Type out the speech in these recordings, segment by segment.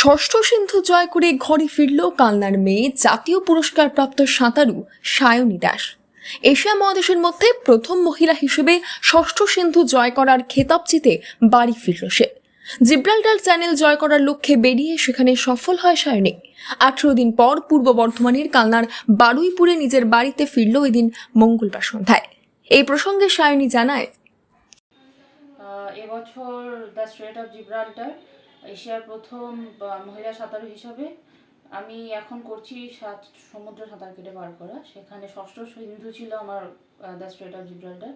ষষ্ঠ সিন্ধু জয় করে ঘরে ফিরল কালনার মেয়ে, জাতীয় পুরস্কার প্রাপ্ত সাঁতারু সায়নী দাস। এশিয়া মহাদেশের মধ্যে প্রথম মহিলা হিসেবে ষষ্ঠ সিন্ধু জয় করার খেতাব জিতে বাড়ি ফিরল সে। জিব্রাল্টার চ্যানেল জয় করার লক্ষ্যে বেরিয়ে সেখানে সফল হয় সায়নী। আঠেরো দিন পর পূর্ব বর্ধমানের কালনার বারুইপুরে নিজের বাড়িতে ফিরল ওই দিন মঙ্গলবার সন্ধ্যায়। এই প্রসঙ্গে সায়নী জানায় এবছর দ্য স্ট্রেট অফ জিব্রাল্টার এশিয়ার প্রথম মহিলা সাঁতারু হিসাবে আমি এখন করছি সাত, সমুদ্র সাঁতার কেটে পার করা। সেখানে ষষ্ঠ সিন্ধু ছিল আমার দ্য স্ট্রেট অফ জিব্রাল্টার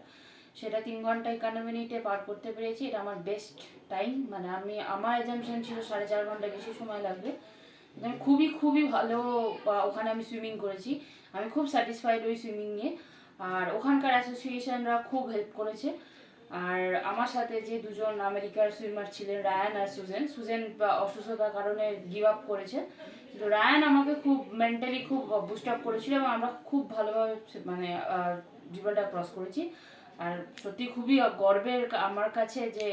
সেটা তিন ঘণ্টা একান্ন মিনিটে পার করতে পেরেছি। এটা আমার বেস্ট টাইম মানে আমি, আমার এজামশন ছিল সাড়ে চার ঘণ্টা বেশি সময় লাগবে। আমি খুবই খুবই ভালো ওখানে আমি সুইমিং করেছি। আমি খুব স্যাটিসফাইড ওই সুইমিং নিয়ে। আর ওখানকার অ্যাসোসিয়েশনরা খুব হেল্প করেছে। আর আমার সাথে যে দুজন আমেরিকার সুইমার ছিলেন রায়ান আর সুজেন সুজেন অসুস্থতার কারণে গিভ আপ করেছে। তো রায়ান আমাকে খুব মেন্টালি খুব বুস্ট আপ করেছিল এবং আমরা খুব ভালোভাবে মানে জীবনটা ক্রস করেছি। আর সত্যি খুবই গর্বের আমার কাছে যে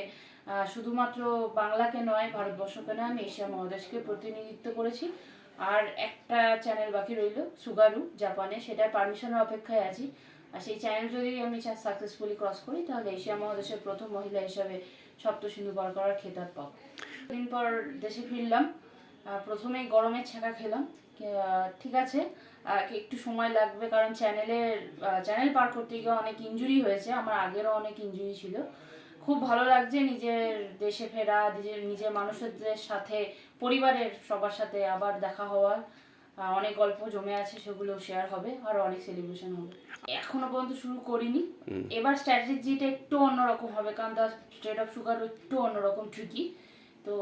শুধুমাত্র বাংলাকে নয়, ভারতবর্ষকে নয়, আমি এশিয়া মহাদেশকে প্রতিনিধিত্ব করেছি। আর একটা চ্যানেল বাকি রইল সুগারু জাপানে সেটার পারমিশনের অপেক্ষায় আছি। আর সেই চ্যানেল যদি আমি সাকসেসফুলি ক্রস করি তাহলে এশিয়া মহাদেশের প্রথম মহিলা হিসাবে সপ্ত সিন্ধু পার করার খেতাব পাবো। দিন পর দেশে ফিরলাম আহ, প্রথমেই গরমের ছ্যাঁকা খেলাম। ঠিক আছে একটু সময় লাগবে কারণ চ্যানেলের চ্যানেল পার করতে গিয়ে অনেক ইনজুরি হয়েছে আমার আগেরও অনেক ইনজুরি ছিল। খুব ভালো লাগছে নিজের দেশে ফেরা নিজের নিজের মানুষদের সাথে পরিবারের সবার সাথে আবার দেখা হওয়া। অনেক গল্প জমে আছে সেগুলো শেয়ার হবে আর অনেক সেলিব্রেশন হবে। এখনও পর্যন্ত শুরু করিনি। এবার স্ট্র্যাটেজিটা একটু অন্যরকম হবে কারণ তার স্টেট অফ সুগার একটু অন্যরকম ট্রিকি তো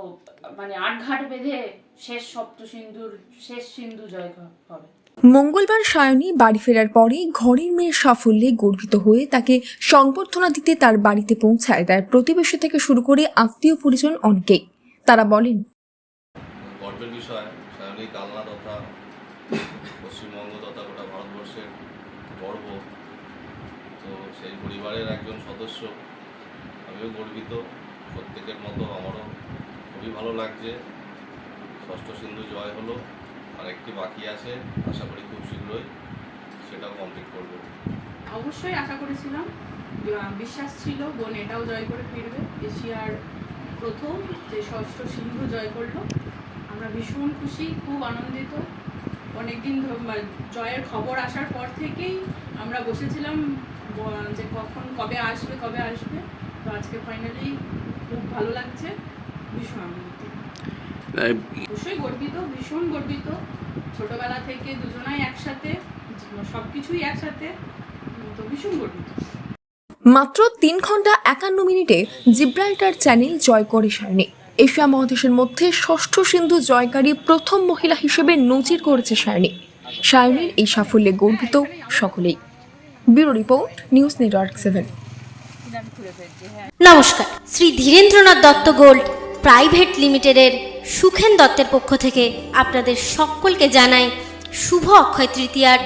মানে আট ঘাট বেঁধে শেষ সপ্ত সিন্ধুর শেষ সিন্ধু জয় হবে। মঙ্গলবার সায়নী বাড়ি ফেরার পরে ঘরের মেয়ের সাফল্যে গর্বিত হয়ে তাকে সংবর্ধনা দিতে তার বাড়িতে পৌঁছায়। তার প্রতিবেশী থেকে শুরু করে আত্মীয় পরিজন অনেকেই। তারা বলেন গর্বের বিষয় সায়নী কালনা তথা পশ্চিমবঙ্গ তথা গোটা ভারতবর্ষের গর্ব। তো সেই পরিবারের একজন সদস্য। আমিও গর্বিত। প্রত্যেকের মতো আমারও খুবই ভালো লাগছে। ষষ্ঠ সিন্ধু জয় হলো। আর একটি বাকি আছে, আশা করি খুব শীঘ্রই সেটাও কমপ্লিট করব। অবশ্যই আশা করেছিলাম। বিশ্বাস ছিল, বোন এটাও জয় করে ফিরবে। এশিয়ার প্রথম যে ষষ্ঠ সিন্ধু জয় করল। আমরা ভীষণ খুশি, খুব আনন্দিত। অনেকদিন মানে জয়ের খবর আসার পর থেকেই আমরা বসেছিলাম যে কখন কবে আসবে কবে আসবে। তো আজকে ফাইনালি খুব ভালো লাগছে। ভীষণ আনন্দিত। অবশ্যই গর্বিত ভীষণ গর্বিত। ছোটবেলা থেকে দুজনাই একসাথে সব কিছুই একসাথে তো ভীষণ গর্বিত। মাত্র তিন ঘণ্টা একান্ন মিনিটে জিব্রাল্টার চ্যানেল জয় করে সায়নী এশিয়া মহাদেশের মধ্যে ষষ্ঠ সিন্ধু জয়কারী প্রথম মহিলা হিসেবে নজির করেছে সায়নী সায়নীর এই সাফল্যে গর্বিত সকলেই। Bureau report, news network seven. নমস্কার। শ্রী ধীরেন্দ্রনাথ দত্ত গোল্ড প্রাইভেট লিমিটেডের সুখেন দত্তের পক্ষ থেকে আপনাদের সকলকে জানাই শুভ অক্ষয় তৃতীয়ার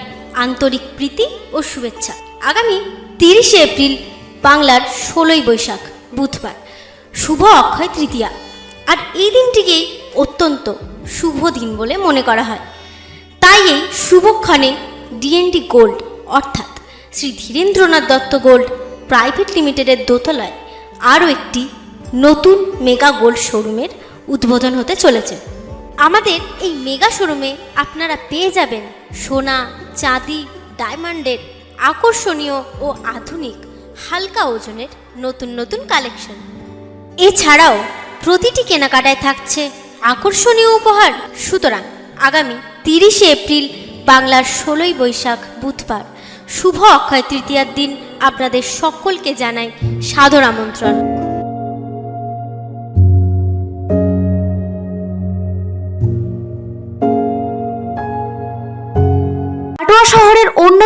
আন্তরিক প্রীতি ও শুভেচ্ছা। আগামী তিরিশে এপ্রিল বাংলার ষোলোই বৈশাখ, বুধবার। শুভ অক্ষয় তৃতীয়া। আর এই দিনটিকেই অত্যন্ত শুভ দিন বলে মনে করা হয়। তাই এই শুভক্ষণে ডিএনডি গোল্ড অর্থাৎ শ্রী ধীরেন্দ্রনাথ দত্ত গোল্ড প্রাইভেট লিমিটেডের দোতলায় আরও একটি নতুন মেগা গোল্ড শোরুমের উদ্বোধন হতে চলেছে। আমাদের এই মেগা শোরুমে আপনারা পেয়ে যাবেন সোনা, চাঁদি ডায়মন্ডের আকর্ষণীয় ও আধুনিক হালকা ওজনের নতুন নতুন কালেকশন এছাড়াও প্রতিটি কেনাকাটায় থাকছে আকর্ষণীয় উপহার। সুতরাং আগামী তিরিশে এপ্রিল, বাংলার ষোলোই বৈশাখ বুধবার। শুভ অক্ষয় তৃতীয়ার দিন আপনাদের সকলকে জানাই সাদর আমন্ত্রণ।